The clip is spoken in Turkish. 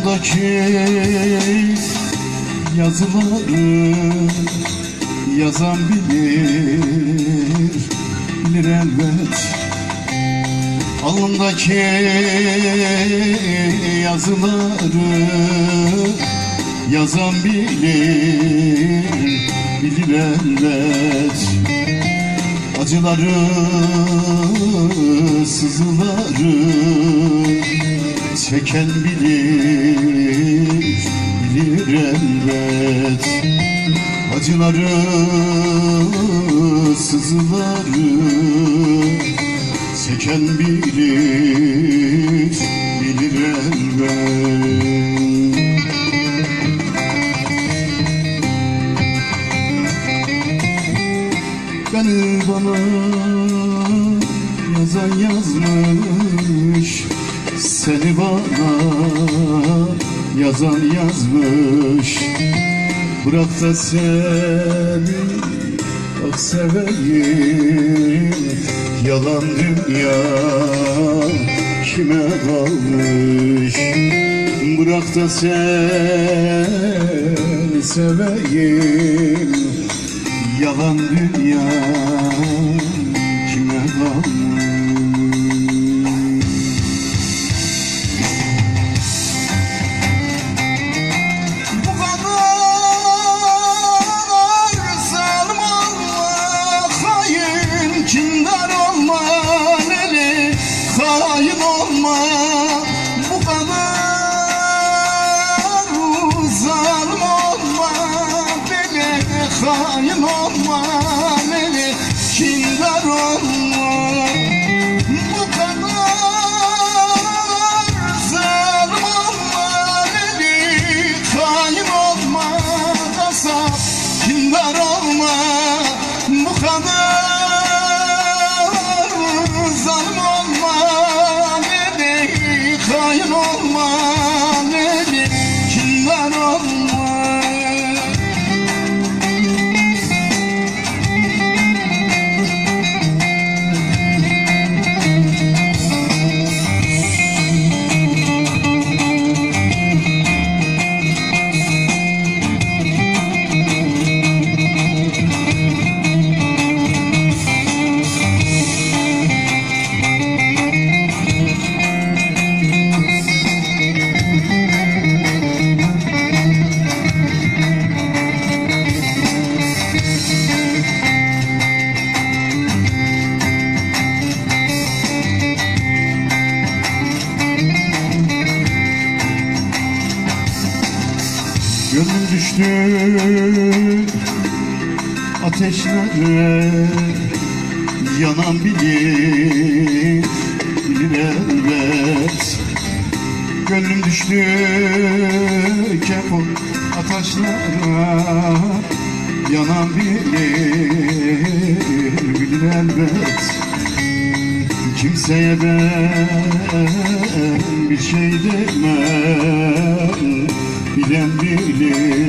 Alnımdaki yazıları yazan bilir, elbet. Alnımdaki yazıları yazan bilir, bilir elbet. Acıları, sızıları çeken bilir, elbet Acıları, sızıları çeken bilir, bilir elbet. Beni bana yazan yazmış Seni bana yazan yazmış. Bırak da seni bak seveyim. Yalan dünya kime kalmış? Bırak da seni seveyim. Yalan dünya kime kalmış olma, olma. Bu kadar zalim olma, hain olma, kasap kindar zalim Gönlüm düştü ateşlere. Yanan bilir, bilir elbet. Gönlüm düştü kefur ateşlere Yanan bilir, bilir elbet Kimseye ben bir şey demem. Bilen bilir,